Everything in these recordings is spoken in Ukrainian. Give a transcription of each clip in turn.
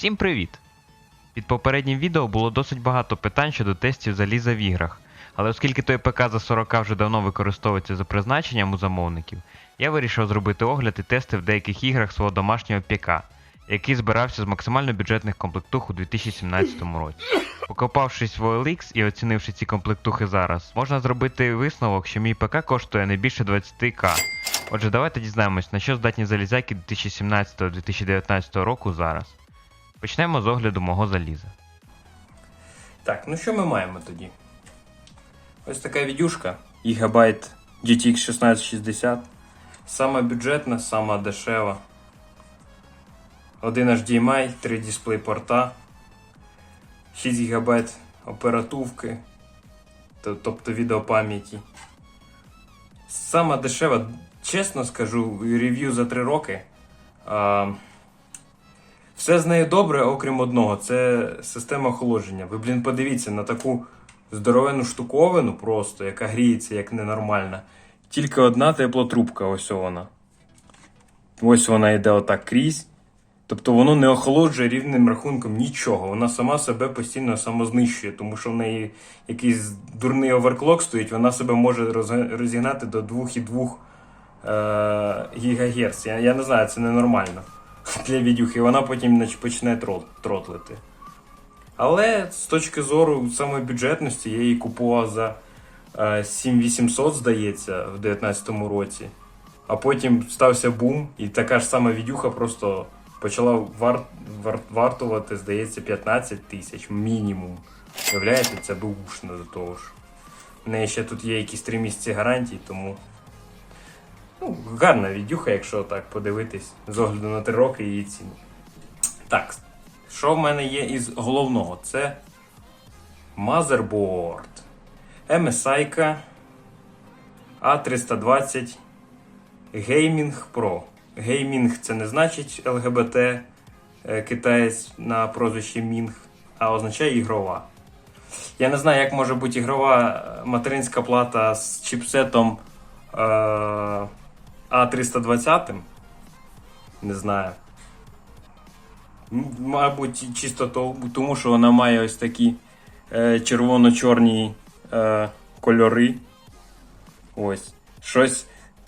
Всім привіт! Під попереднім відео було досить багато питань щодо тестів заліза в іграх, але оскільки той ПК за 40 вже давно використовується за призначенням у замовників, я вирішив зробити огляд і тести в деяких іграх свого домашнього ПК, який збирався з максимально бюджетних комплектух у 2017 році. Покопавшись в OLX і оцінивши ці комплектухи зараз, можна зробити висновок, що мій ПК коштує не більше 20к. Отже, давайте дізнаємось, на що здатні залізяки 2017-2019 року зараз. Почнемо з огляду мого заліза. Так, ну що ми маємо тоді? Ось така відюшка Gigabyte GTX 1660. Сама бюджетна, сама дешева. Один HDMI, 3 дисплей порта, 6 ГБ оперативки, тобто відеопам'яті. Сама дешева, чесно скажу, рев'ю за 3 роки. Все з нею добре, окрім одного, це система охолодження. Ви, блін, подивіться на таку здоровену штуковину просто, яка гріється як ненормальна. Тільки одна теплотрубка, ось вона. Ось вона йде отак крізь. Тобто воно не охолоджує рівним рахунком нічого. Вона сама себе постійно самознищує, тому що в неї якийсь дурний оверклок стоїть, вона себе може розігнати до 2,2 е, ГГц. Я, я не знаю, це ненормально для відюхи, вона потім почне трол- тротлити. Але з точки зору самої бюджетності, я її купував за е, 7800, здається, в 2019 році. А потім стався бум, і така ж сама відюха просто почала вар- вар- вартувати, здається, 15 тисяч мінімум. Уявляєте, це бушно до того ж. В неї ще тут є якісь 3 місяці гарантій, тому Ну, гарна відюха, якщо так подивитись, з огляду на 3 роки її ціну. Так, що в мене є із головного? Це motherboard. MSI A320 Gaming Pro. Gaming це не значить ЛГБТ е, китаєць на прозвище Мінг, а означає ігрова. Я не знаю, як може бути ігрова материнська плата з чіпсетом. Е- а320. Не знаю. Мабуть, чисто то- тому, що вона має ось такі е, червоно-чорні е, кольори. Ось. Щось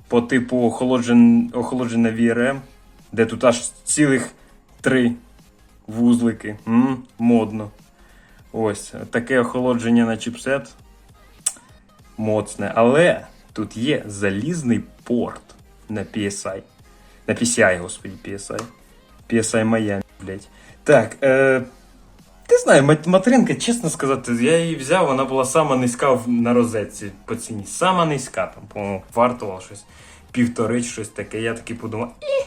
по типу охолоджен, охолоджене VRM, де тут аж цілих три вузлики. М, модно. Ось. Таке охолодження на чіпсет. Моцне. Але тут є залізний порт на PSI. На PCI, господи, PSI. PSI Miami, блядь. Так, е, не знаю, мат- материнка, чесно сказати, я її взяв, вона була сама низька на розетці по ціні. Сама низька, там, по-моєму, вартувала щось півтори, щось таке. Я такий подумав, і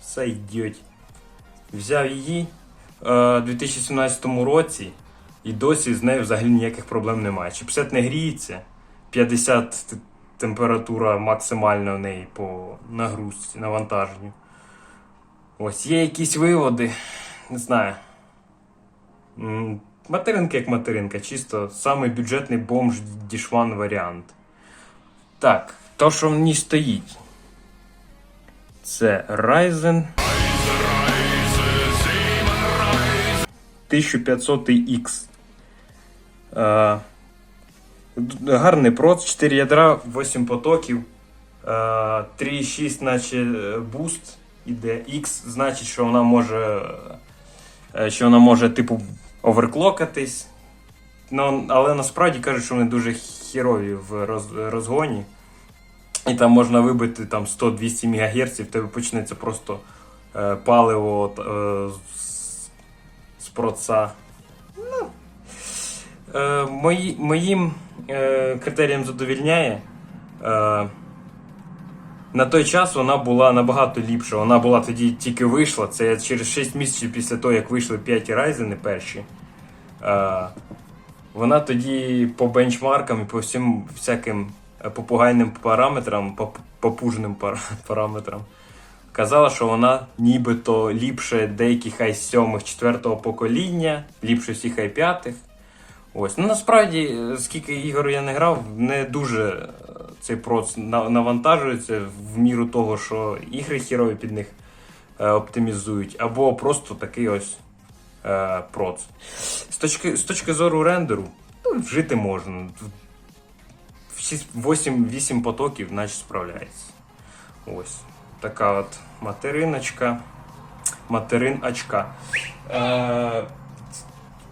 все йдеть. Взяв її е, у 2017 році, і досі з нею взагалі ніяких проблем немає. Чіпсет не гріється, 50 т- температура максимальна в неї по нагрузці, навантаженню. Ось є якісь виводи, не знаю. Материнка як материнка, чисто самий бюджетний бомж дішван варіант. Так, то, що в ній стоїть. Це Ryzen 1500X. Е, гарний проц, 4 ядра, 8 потоків, е, 3,6 наче е, буст іде. X значить, що вона може, е, що вона може типу оверклокатись. Ну, але насправді кажуть, що вони дуже хірові в роз, розгоні. І там можна вибити там 100-200 МГц, в тебе почнеться просто е, паливо е, з проца. Ну, е, мої, моїм е, критеріям задовільняє. Е, на той час вона була набагато ліпша. Вона була тоді тільки вийшла. Це через 6 місяців після того, як вийшли 5 Ryzen перші. Е, вона тоді по бенчмаркам і по всім всяким е, попугайним параметрам, поп- попужним параметрам, казала, що вона нібито ліпше деяких i7 четвертого покоління, ліпше всіх i5. Ось. Ну насправді, е, скільки ігор я не грав, не дуже е, цей проц навантажується в міру того, що ігри хірові під них е, оптимізують, або просто такий ось проц. З точки, з точки зору рендеру, ну, жити можна. 8-8 потоків, наче справляється. Ось. Така от материночка. Материн очка. Е,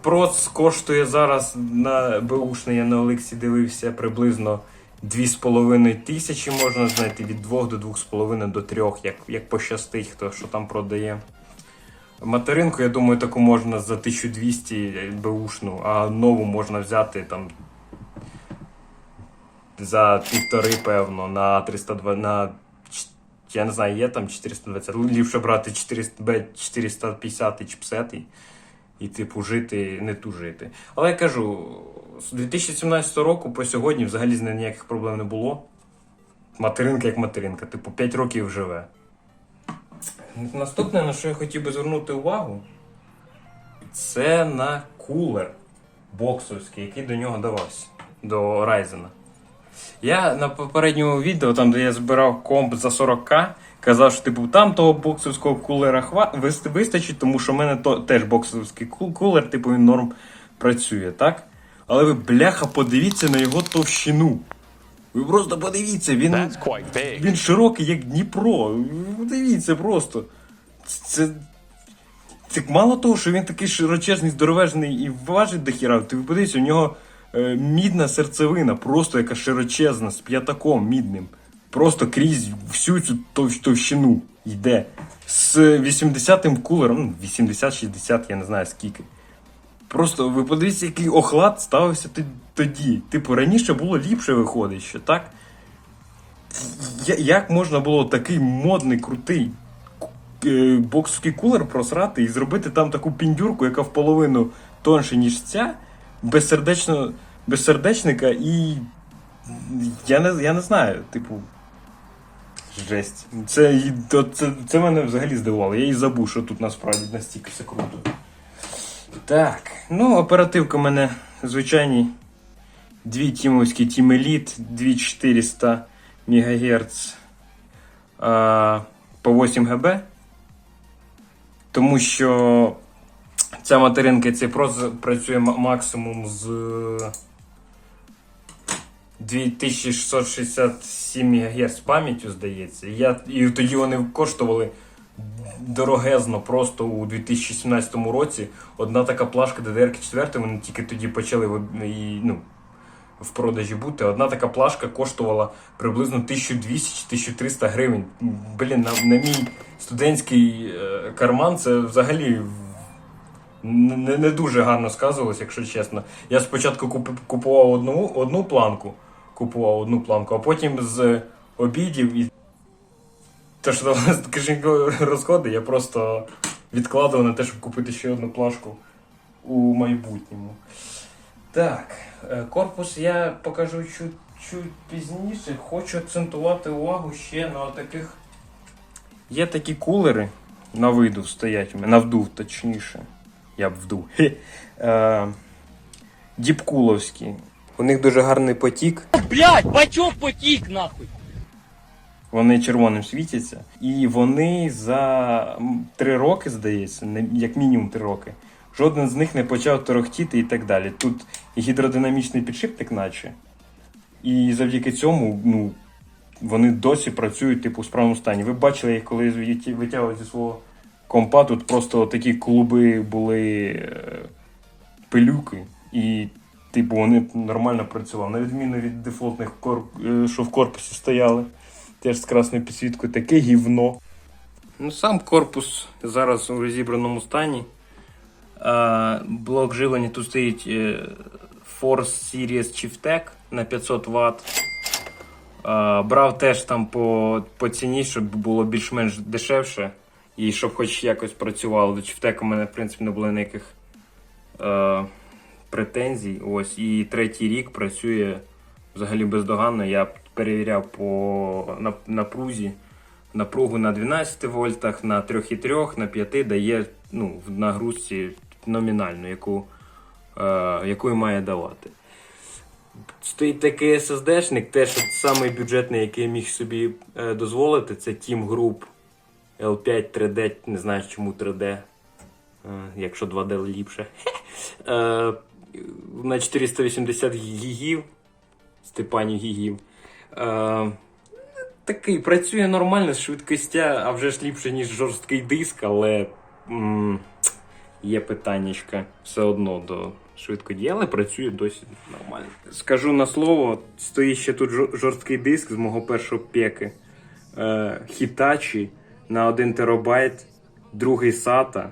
проц коштує зараз на Бушний, я на Олексі дивився приблизно 2,5 тисячі можна знайти від 2 до 2,5 до 3, як, як пощастить, хто що там продає. Материнку, я думаю, таку можна за 1200 беушну, а нову можна взяти там за півтори, певно, на 302, на я не знаю, є там 420. Ліпше брати 400, Б 450 чіпсет і, типу, жити, не тужити. Але я кажу, з 2017 року по сьогодні взагалі з нею ніяких проблем не було. Материнка як материнка, типу, 5 років живе. Наступне, на що я хотів би звернути увагу, це на кулер боксовський, який до нього давався, до Ryzen. Я на попередньому відео, там де я збирав комп за 40к, казав, що типу там того боксовського кулера хва... вистачить, тому що в мене то, теж боксовський кул- кулер, типу він норм працює, так? Але ви, бляха, подивіться на його товщину. Ви просто подивіться, він, він широкий, як Дніпро. Подивіться просто. Це. Так мало того, що він такий широчезний, здоровезний і важить до хіра. Ти подивіться, у нього е, мідна серцевина, просто яка широчезна, з п'ятаком мідним. Просто крізь всю цю товщину йде. З 80-м кулером, ну, 80-60, я не знаю скільки. Просто ви подивіться, який охлад ставився тоді. Типу, раніше було ліпше виходить, що так? Як можна було такий модний, крутий е, боксовський кулер просрати і зробити там таку піндюрку, яка в половину тонше, ніж ця, безсердечно, безсердечника і. Я не, я не знаю, типу. Жесть. Це, то, це, це мене взагалі здивувало. Я і забув, що тут насправді настільки все круто. Так, ну, оперативка у мене звичайні дві тімовські Team Elite, 2400 МГц а, по 8 ГБ. Тому що ця материнка цей проц працює максимум з 2667 МГц пам'яттю, здається. Я, і тоді вони коштували дорогезно просто у 2017 році. Одна така плашка DDR4, вони тільки тоді почали ну, в продажі бути. Одна така плашка коштувала приблизно 1200-1300 гривень. Блін, на, на мій студентський е, карман це взагалі не, не дуже гарно сказувалось, якщо чесно. Я спочатку куп- купував одну, одну планку, купував одну планку, а потім з обідів і те, що давалось кишенькові розходи, я просто відкладував на те, щоб купити ще одну плашку у майбутньому. Так, е, корпус я покажу чуть, чуть пізніше. Хочу акцентувати увагу ще на таких. Є такі кулери на видув стоять у мене, на вдув, точніше. Я б вдув. Е, Діпкуловські. У них дуже гарний потік. Блять, бачок потік нахуй. Вони червоним світяться. І вони за три роки, здається, не- як мінімум три роки. Жоден з них не почав торохтіти і так далі. Тут гідродинамічний підшипник, наче. І завдяки цьому, ну, вони досі працюють, типу, в справному стані. Ви бачили, їх коли звідти витягували зі свого компа, тут просто такі клуби були е, пилюки, і, типу, вони нормально працювали. На відміну від дефолтних, е, що в корпусі стояли теж з красною підсвіткою, таке гівно. Ну, сам корпус зараз у розібраному стані. А, блок живлення тут стоїть е, Force Series Chieftec на 500 Вт. А, брав теж там по, по ціні, щоб було більш-менш дешевше. І щоб хоч якось працювало. До Chieftec у мене, в принципі, не було ніяких е, претензій. Ось. І третій рік працює взагалі бездоганно. Я перевіряв по на- напрузі. Напругу на 12 вольтах, на 3,3, на 5 дає ну, в нагрузці номінальну, яку, е, яку має давати. Стоїть такий SSD-шник, теж самий бюджетний, який міг собі е, дозволити, це Team Group L5 3D, не знаю чому 3D, е, якщо 2D ліпше. Е, На 480 гігів. Степанів гігів. Е, Такий працює нормально швидкостя, а вже ж ліпше, ніж жорсткий диск, але м, є питаннячка все одно до швидкодії, але працює досі нормально. Скажу на слово, стоїть ще тут жорсткий диск з мого першого пеки. Е, Hitachi на 1 терабайт, другий SATA.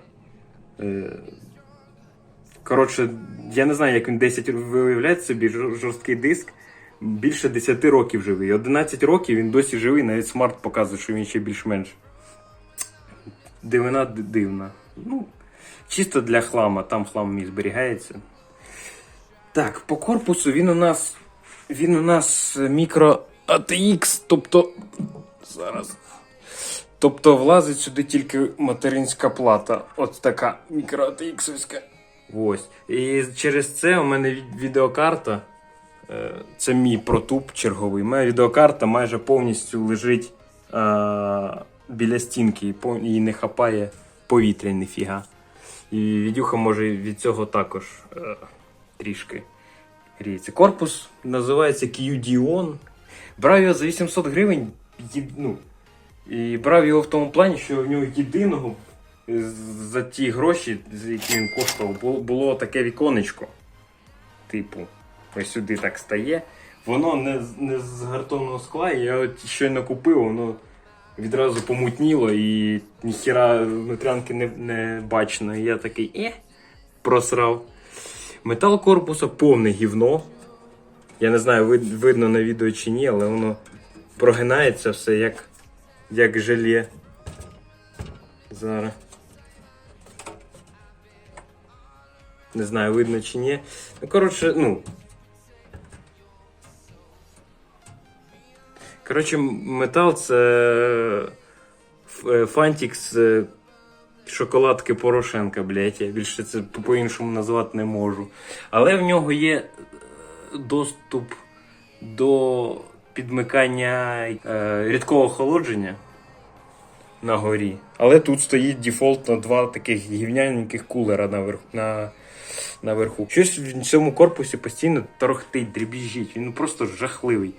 Е, коротше, я не знаю, як він 10 ви уявляєте собі жорсткий диск. Більше 10 років живий. 11 років він досі живий, навіть смарт показує, що він ще більш-менш. Дивина дивна. Ну, чисто для хлама, там хлам мій зберігається. Так, по корпусу він у нас. Він у нас мікро ATX, тобто. Зараз. Тобто влазить сюди тільки материнська плата. От така мікро ATX. Ось. І через це у мене відеокарта. Е, Це мій протуб черговий. Моя відеокарта майже повністю лежить а, біля стінки і не хапає повітря ніфіга. І відюха може від цього також е, трішки гріється. Корпус називається QD-ON. Брав його за 800 гривень. Ну, і брав його в тому плані, що в нього єдиного е, за ті гроші, за які він коштував, було, таке віконечко. Типу, ось сюди так стає. Воно не, не з гартонного скла, я от щойно купив, воно відразу помутніло і ніхіра внутрянки не, не бачно. І я такий е, просрав. Метал корпуса повне гівно. Я не знаю, вид- видно на відео чи ні, але воно прогинається все як, як желе. Зараз. Не знаю, видно чи ні. Ну, коротше, ну. Коротше, метал це е, Фантікс е, шоколадки Порошенка, блядь. Я більше це по- по-іншому назвати не можу. Але в нього є е, доступ до підмикання е, рідкого охолодження на горі. Але тут стоїть дефолтно два таких гівняненьких кулера наверху. На, наверху. Щось в цьому корпусі постійно торохтить, дрібіжить. Він просто жахливий.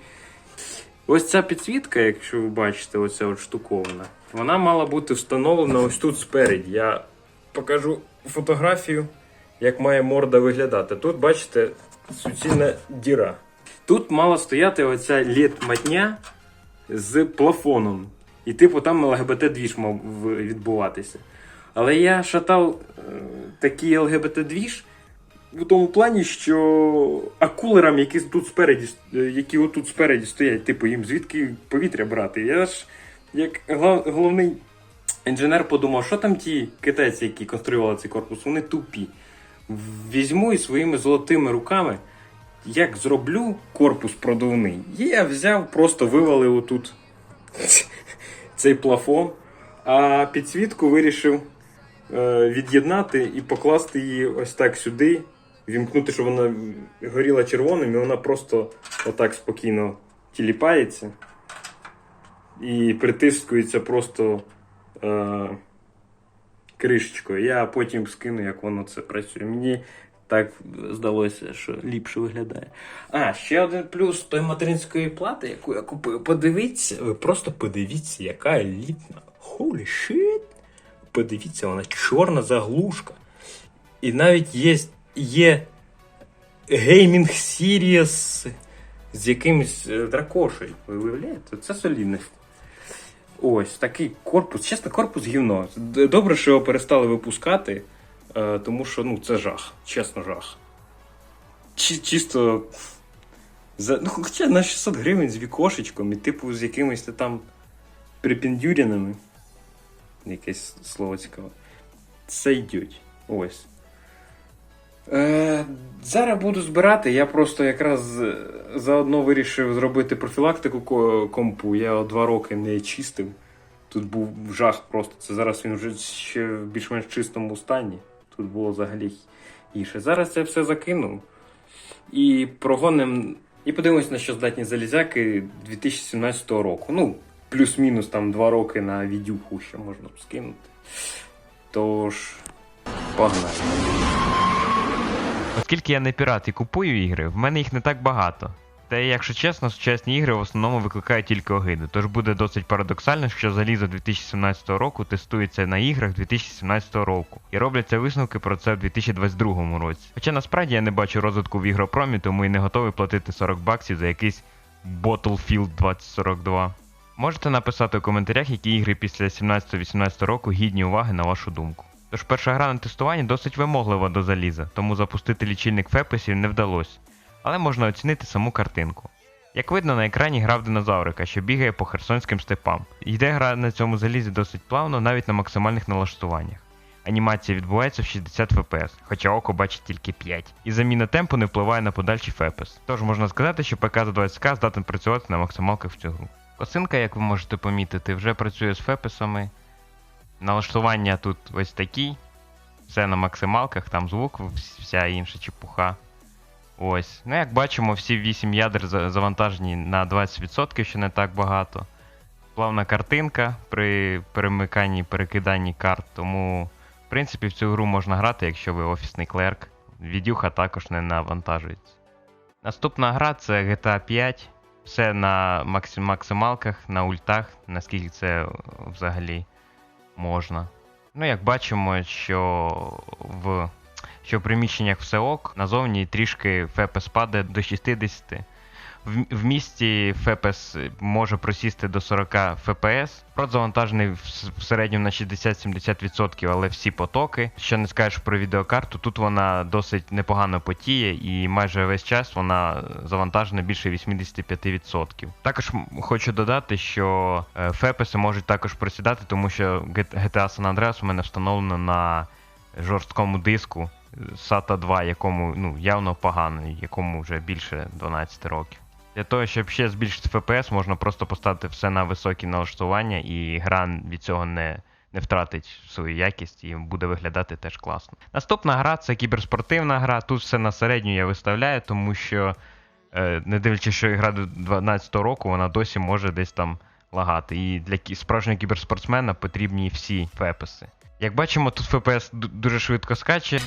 Ось ця підсвітка, якщо ви бачите, оця от штуковина, вона мала бути встановлена ось тут спереді. Я покажу фотографію, як має морда виглядати. Тут, бачите, суцільна діра. Тут мала стояти оця лід-матня з плафоном. І типу там ЛГБТ-двіж мав відбуватися. Але я шатав е, такий ЛГБТ-двіж в тому плані, що акулерам, які тут спереді, які отут спереді стоять, типу, їм звідки повітря брати. Я ж як головний інженер подумав, що там ті китайці, які конструювали цей корпус, вони тупі. Візьму і своїми золотими руками, як зроблю корпус продувний. І я взяв, просто вивалив отут цей плафон, а підсвітку вирішив е, від'єднати і покласти її ось так сюди, вімкнути, щоб вона горіла червоним, і вона просто отак спокійно тіліпається і притискується просто е, кришечкою. Я потім скину, як воно це працює. Мені так здалося, що ліпше виглядає. А, ще один плюс той материнської плати, яку я купив. Подивіться, ви просто подивіться, яка елітна. Holy shit! Подивіться, вона чорна заглушка. І навіть є, є Gaming Series з якимось е, дракошею. Ви уявляєте? Це солідність. Ось такий корпус. Чесно, корпус гівно. Добре, що його перестали випускати, е, тому що ну, це жах. Чесно, жах. Чи, чисто. За, ну, хоча на 600 гривень з вікошечком і типу з якимись там припіндюрінами. Якесь слово цікаве. Це йдуть. Ось. Е, зараз буду збирати. Я просто якраз е, заодно вирішив зробити профілактику компу. Я два роки не чистив. Тут був жах просто. Це зараз він вже ще в більш-менш чистому стані. Тут було взагалі гірше. Зараз це все закинув. І прогоним. І подивимось, на що здатні залізяки 2017 року. Ну, плюс-мінус там 2 роки на відюху ще можна скинути. Тож, погнали. Оскільки я не пірат і купую ігри, в мене їх не так багато. Та якщо чесно, сучасні ігри в основному викликають тільки огиди, тож буде досить парадоксально, що залізо 2017 року тестується на іграх 2017 року, і робляться висновки про це в 2022 році. Хоча насправді я не бачу розвитку в ігропромі, тому і не готовий платити 40 баксів за якийсь Battlefield 2042. Можете написати у коментарях, які ігри після 17-18 року гідні уваги на вашу думку. Тож перша гра на тестуванні досить вимоглива до заліза, тому запустити лічильник фепесів не вдалося, але можна оцінити саму картинку. Як видно, на екрані гра в динозаврика, що бігає по херсонським степам. Йде гра на цьому залізі досить плавно, навіть на максимальних налаштуваннях. Анімація відбувається в 60 фпс, хоча око бачить тільки 5. І заміна темпу не впливає на подальший фпс. Тож можна сказати, що ПК за 20к здатен працювати на максималках в цю гру. Косинка, як ви можете помітити, вже працює з фепесами. Налаштування тут ось такі. Все на максималках, там звук, вся інша чепуха. Ось. Ну, як бачимо, всі 8 ядер завантажені на 20%, що не так багато. Плавна картинка при перемиканні перекиданні карт, тому, в принципі, в цю гру можна грати, якщо ви офісний клерк. Відюха також не навантажується. Наступна гра це GTA 5. Все на максималках, на ультах, наскільки це взагалі можна. Ну, як бачимо, що в, що в приміщеннях все ок, назовні трішки фепес падає до 60. В, місті фепес може просісти до 40 фпс. Прот завантажений в, середньому на 60-70%, але всі потоки. Що не скажеш про відеокарту, тут вона досить непогано потіє, і майже весь час вона завантажена більше 85%. Також хочу додати, що е, фепеси можуть також просідати, тому що GTA San Andreas у мене встановлено на жорсткому диску SATA 2, якому ну, явно поганий, якому вже більше 12 років. Для того, щоб ще збільшити FPS, можна просто поставити все на високі налаштування, і гра від цього не, не втратить свою якість і буде виглядати теж класно. Наступна гра це кіберспортивна гра. Тут все на середню я виставляю, тому що, е, не дивлячись, що гра до 12 року, вона досі може десь там лагати. І для справжнього кіберспортсмена потрібні всі фепеси. Як бачимо, тут FPS дуже швидко скаче.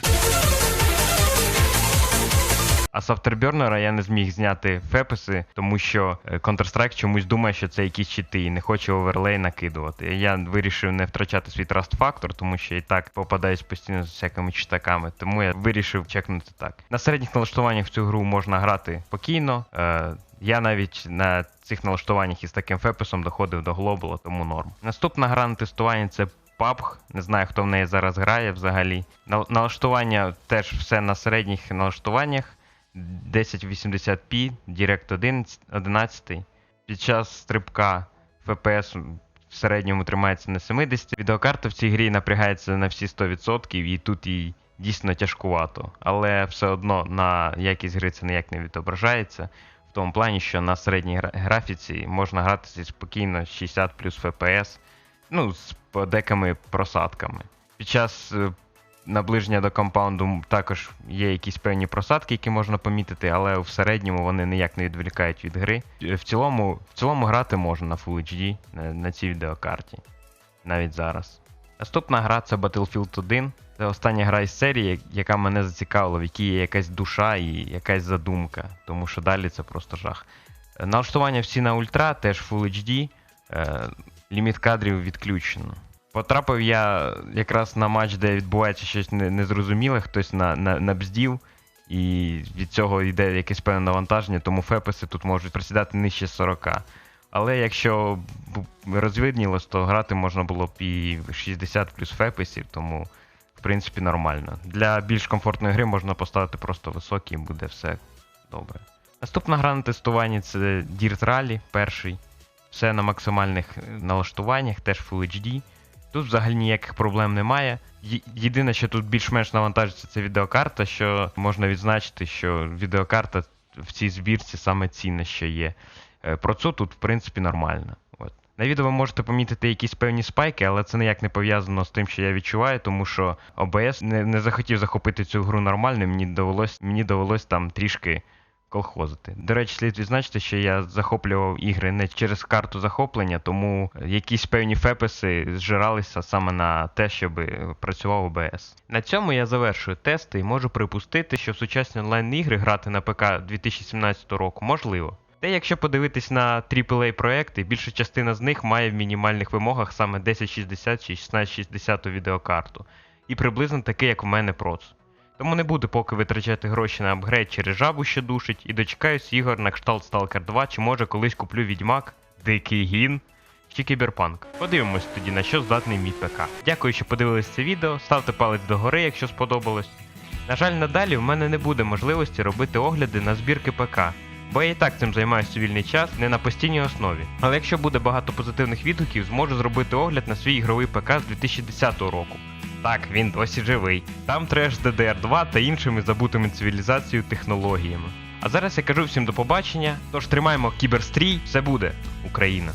А з Afterburner я не зміг зняти фепеси, тому що е, Counter-Strike чомусь думає, що це якісь чити і не хоче оверлей накидувати. Я вирішив не втрачати свій Trust Factor, тому що і так попадаюсь постійно з всякими читаками, тому я вирішив чекнути так. На середніх налаштуваннях в цю гру можна грати спокійно. Е, я навіть на цих налаштуваннях із таким фепесом доходив до глобала, тому норм. Наступна гра на тестуванні це PUBG. Не знаю, хто в неї зараз грає взагалі. Нал- Налаштування теж все на середніх налаштуваннях. 1080p, Direct 11, 11. Під час стрибка FPS в середньому тримається на 70. Відеокарта в цій грі напрягається на всі 100%, і тут їй дійсно тяжкувато. Але все одно на якість гри це ніяк не відображається. В тому плані, що на середній графіці можна гратися спокійно 60 плюс FPS, ну, з подеками просадками. Під час е, наближення до компаунду також є якісь певні просадки, які можна помітити, але в середньому вони ніяк не відволікають від гри. Е, В цілому, в цілому грати можна на Full HD на, на цій відеокарті. Навіть зараз. Наступна гра це Battlefield 1. Це остання гра із серії, яка мене зацікавила, в якій є якась душа і якась задумка, тому що далі це просто жах. Е, Налаштування всі на ультра, теж Full HD, е, ліміт кадрів відключено. Потрапив я якраз на матч, де відбувається щось незрозуміле, хтось на, на, набздів, і від цього йде якесь певне навантаження, тому фепеси тут можуть присідати нижче 40. Але якщо розвиднілось, то грати можна було б і 60 плюс фепесів, тому в принципі нормально. Для більш комфортної гри можна поставити просто високий і буде все добре. Наступна гра на тестуванні це Dirt Rally, перший. Все на максимальних е, налаштуваннях, теж Full HD. Тут взагалі ніяких проблем немає. Єдине, що тут більш-менш навантажиться, це відеокарта, що можна відзначити, що відеокарта в цій збірці саме цінне, що є. Е, Про це тут, в принципі, нормально. От. На відео ви можете помітити якісь певні спайки, але це ніяк не пов'язано з тим, що я відчуваю, тому що OBS не, не захотів захопити цю гру нормально, мені довелось, мені довелось там трішки колхозити. До речі, слід відзначити, що я захоплював ігри не через карту захоплення, тому якісь певні фепеси зжиралися саме на те, щоб працював ОБС. На цьому я завершую тести і можу припустити, що в сучасні онлайн-ігри грати на ПК 2017 року можливо. Та якщо подивитись на AAA проекти, більша частина з них має в мінімальних вимогах саме 1060 чи 1660 відеокарту, і приблизно такий, як у мене проц. Тому не буду поки витрачати гроші на апгрейд через жабу, що душить, і дочекаюсь ігор на кшталт Stalker 2, чи може колись куплю Відьмак, Дикий Гін чи Кіберпанк. Подивимось тоді на що здатний мій ПК. Дякую, що подивились це відео, ставте палець догори, якщо сподобалось. На жаль, надалі в мене не буде можливості робити огляди на збірки ПК, бо я і так цим займаюся вільний час, не на постійній основі. Але якщо буде багато позитивних відгуків, зможу зробити огляд на свій ігровий ПК з 2010 року. Так, він досі живий. Там треш з DDR2 та іншими забутими цивілізацією технологіями. А зараз я кажу всім до побачення, тож тримаємо кіберстрій, все буде, Україна.